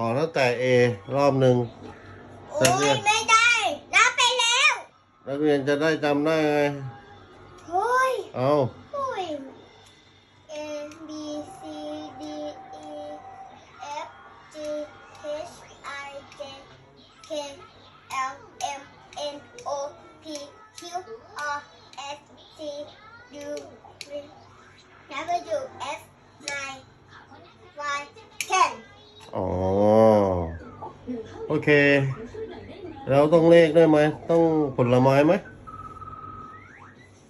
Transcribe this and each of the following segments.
ขอตั้งแต่ A รอบหนึ่งโอ้ยไม่ได้นับไปแล้วนักเรียนจะได้จำได้ไงโอ้ยเอาโอ้ย A B C D E F G H I J K L M N O P Q R S T U V W X 9 Y 10 อ๋อ โอ เคแล้วต้องเลขได้ไหม ต้องผลไม้ไหม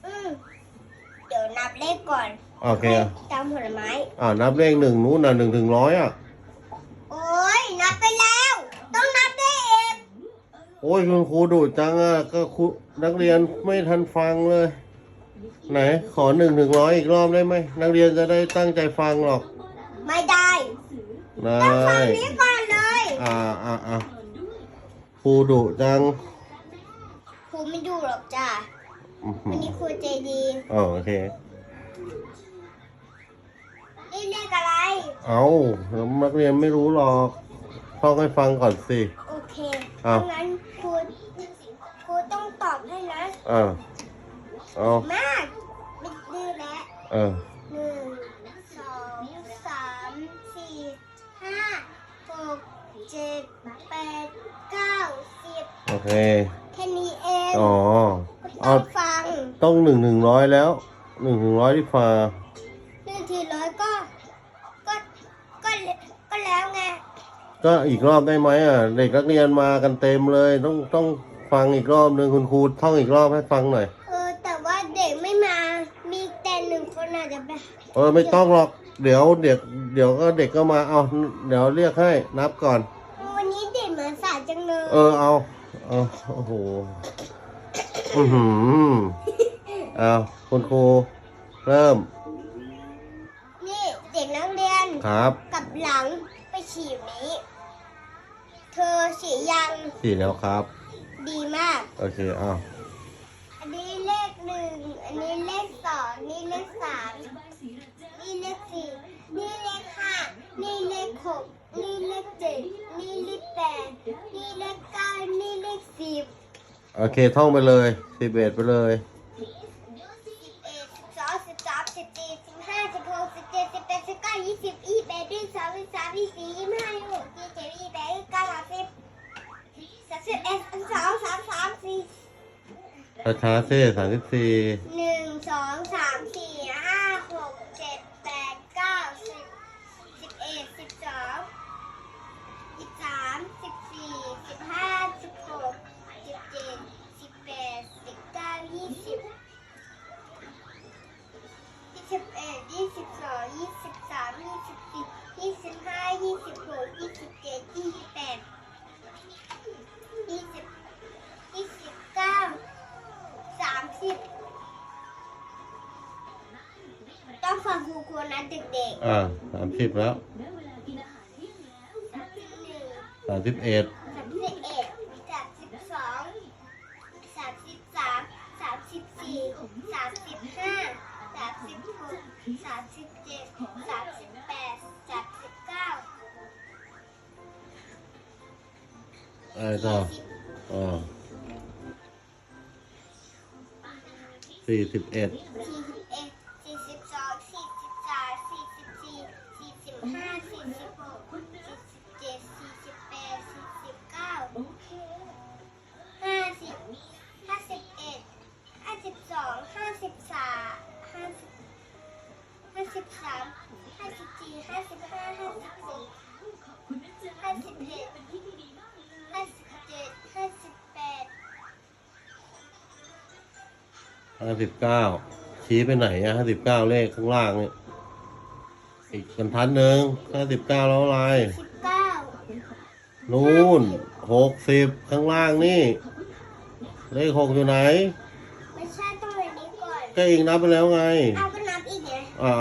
อืมเดี๋ยวนับเลขก่อนโอเคให้อะตามผลไม้ อ่านับเลขหนึ่งนู้นน่ะหนึ่งถึงร้อยอะ โอ้ยนับไปแล้ว ต้องนับได้เองโอ้ยคุณครูดุจังอะก็ครูนักเรียนไม่ทันฟังเลย ไหน ขอหนึ่งถึงร้อยอีกรอบได้ไหมนักเรียนจะได้ตั้งใจฟังหรอกไม่ได้ ได้ ต้องฟังนี้ก่อนเลย อ่าอ่าอ่า ครูดุจังครูไม่ดูหรอกจ้ะอื้อหืวันอนี้ครูใจดีอ๋อโอเค นี่เลขอะไร เอาแล้วนักเรียนไม่รู้หรอกท่องให้ฟังก่อนสิ โอเคอ้าวงั้นครูครูต้องตอบให้นะ อ่าเอามากไม่ดื้อแล้ว เออ หนึ่งสองสามสี่ห้าหกเจ็ดแปดเก้าสิบ โอ เคแค่นี้เองอ๋อต้เอาองฟังต้องหนึ่งถึงร้อยแล้วหนึ่งถึงร้อยที่ฟ้าหนึ่งทีร้อยก็ก็ก็ก็แล้วไงก็อีกรอบได้ไหมอะเด็กนักเรียนมากันเต็มเลย ต้องต้องฟังอีกรอบหนึ่งคุณครูท่องอีกรอบให้ฟังหน่อยเออแต่ว่าเด็กไม่มามีแต่หนึ่งคนอาจจะไปเออไม่ต้องหรอกเดี๋ยวเด็กเดี๋ยวก็เด็กก็มาเอาเดี๋ยวเรียกให้นับก่อนวันนี้เด็กเหมือนสายจังเลยเออเอาเอา โอ้โหอือหือเอาคุณครูเริ่ม นี่เด็กนักเรียนครับกลับหลังไปฉี่นี้ เธอฉี่ยังสี่แล้วครับ ดีมาก โอเคเอาอันนี้เลขหนึ่งอันนี้เลขสองนี่เลขสามนี่เลขสี่นี่เลขห้านี่เลขหกนี่เลขเจ็ดนี่เลขแปดนี่เลข โอเคท่องไปเลยสิบเอ็ดไปเลยสิบเอ็ดสิบสองสิบสามสิบสี่สิบห้าสิบหกสิบเจ็ดสิบแปดสิบเก้ายี่สิบยี่สิบเอ็ดยี่สิบสองยี่สิบสามยี่สิบสี่ยี่สิบห้ายี่สิบหกยี่สิบเจ็ดยี่สิบแปดยี่สิบเก้าสามสิบสามสิบเอ็ดสามสองสามสามสี่ช้าๆเซ่สามสิบสี่หนึ่งสองสามสี่ ยี่สิบสองยี่สิบสามยี่สิบสี่ยี่สิบห้ายี่สิบหกยี่สิบเจ็ดยี่สิบแปดยี่สิบยี่สิบเก้าสามสิบต้องฟังครูครูนะเด็กอ่าสามสิบแล้วๆสามสิบหนึ่ง สามสิบเอ็ด สามสิบเอ็ดสามสิบสองสามสิบสามสามสิบสี่สามสิบห้าสามสิบหก สามสิบเจ็ดสามสิบแปดสามสิบเก้าอะไรต่ออ่าสี่สิบเอ็ดสี่ ห้าสิบเก้าชี้ไปไหนอะห้าสิบเก้าเลขข้างล่างเนี่ยอีกบรรทัดหนึ่งห้าสิบเก้าแล้วอะไรสิบเก้านู่นหกสิบข้างล่างนี่ เลขหกอยู่ไหน ไม่ใช่ต้องแบบนี้ก่อนก็อีกนับไปแล้วไง เอาก็นับอีกไงอ่า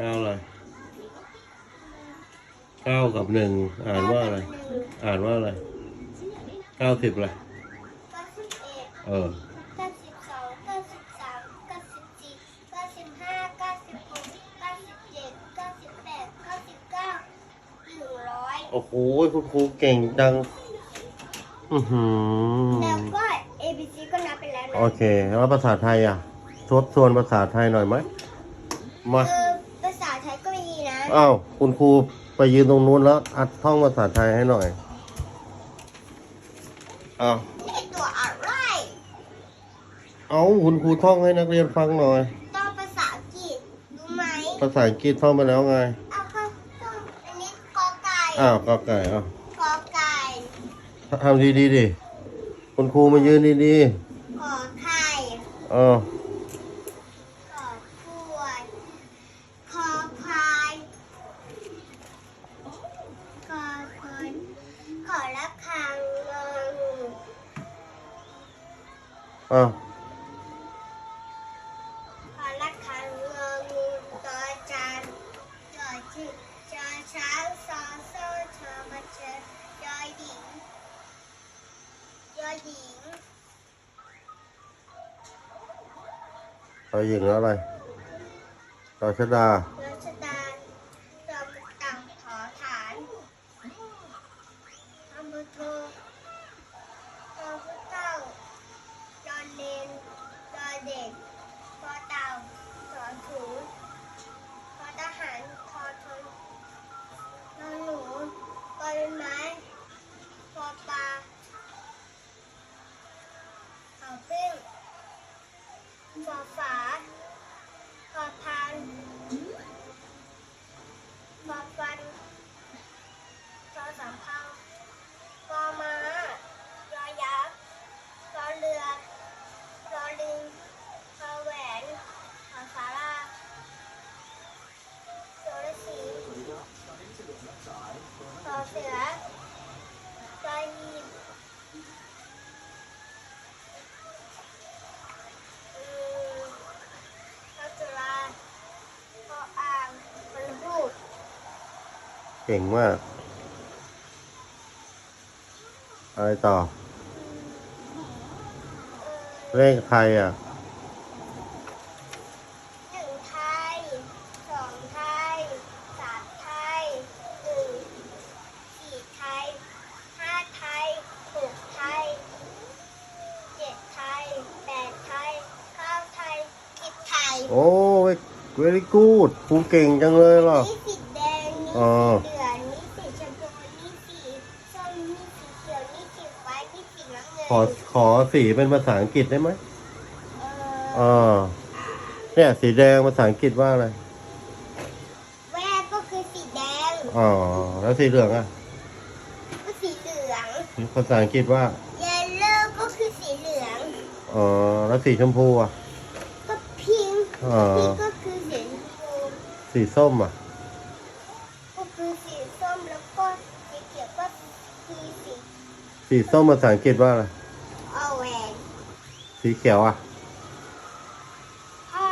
เก้าอะไรเก้ากับหนึ่งอ่านว่าอะไร อ่านว่าอะไรเก้าสิบอะไรเก้าสิบเอ็ดเออเก้าสิบสองเก้าสิบสามเก้าสิบสี่เก้าสิบห้าเก้าสิบหกเก้าสิบเจ็ดเก้าสิบแปดเก้าสิบเก้าหนึ่งร้อยโอ้โหคุณครูเก่งจัง อือหือแล้วก็ A B C ก็นับไปแล้วนะโอเค แล้วภาษาไทยอะ ทบทวนภาษาไทยหน่อยไหมมา อ้าวคุณครูไปยืนตรงนู้นแล้ว อัดท่องภาษาไทยให้หน่อยอ้าวนี่ตัวอะไรเอาคุณครูท่องให้นักเรียนฟังหน่อยต้องภาษาอังกฤษรู้ไหมภาษาอังกฤษท่องไปแล้วไงเอาเข้าต้องอันนี้กอไก่อ้าวก็ไก่อ้าวกอไก่ทำดีๆดิคุณครูมายืนดีขอไข่ๆอ้าว อ้าวขอรับค ปอเสือปอหีบอืมปอจุฬาปออ่างปอรูปเก่งมาก อะไรต่อ เลขไทยอะ หนึ่งไทยสองไทยสามไทยหนึ่งสี่ไทยห้าไทยหกไทยเจ็ดไทยแปดไทยเก้าไทยสิบไทย โอ้เวลี่กูดครูเก่งจังเลยเหรอนี่สีแดงนี่อ๋อสีเหลืองนี่สีชมพูนี่สีส้มนี่สีเขียวนี่สีฟ้านี่สีน้ำเงินขอขอสีเป็นภาษาอังกฤษได้ไหมเออ่าเนี่ยสีแดงภาษาอังกฤษว่าอะไร แวกก็คือสีแดงอ๋อ แล้วสีเหลืองอะ ก็สีเหลือง ภาษาอังกฤษว่า เยลโล่ก็คือสีเหลือง อ๋อ แล้วสีชมพูอะก็พิงค์ อ๋อพิงค์ก็คือสีชมพูสีส้มอะ ก็คือสีส้มแล้วก็สีเขียวก็คือสีสีส้มภาษาอังกฤษว่าอะไร ออแหวนสีเขียวอะพอ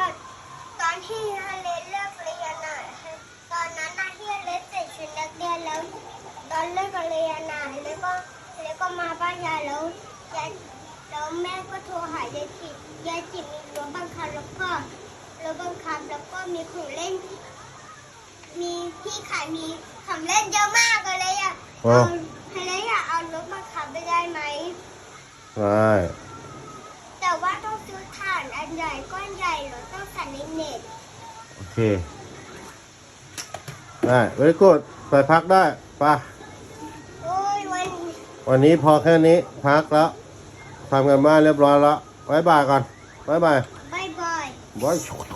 ตอนที่ฮาเลเลิกเรียนน่ะตอนนั้นน่ะที่ฮาเลใส่ชุดนักเรียนแล้วตอนเลิกเรียนน่ะแล้วก็แล้วก็มาบ้านยายแล้วยายแล้วแม่ก็โทรหายายจิยายจิมีรถบังคับแล้วก็ รถบังคับแล้วก็มีของเล่น มีพี่ขายมีของเล่นเยอะมากเลยอะอ๋อเอาให้เลยอะเอารถบังคับไปได้ไหมใช่แต่ว่าต้องซื้อถ่านอันใหญ่ก้อนใหญ่หรือต้องสั่ในเน็ตโอเค ได้เวลี่กูดไปพักได้ไปะโอ้ยวันวันนี้พอแค่นี้พักแล้วทำกันบ้านเรียบร้อยแล้วบายบายก่อนบายบาย 我い、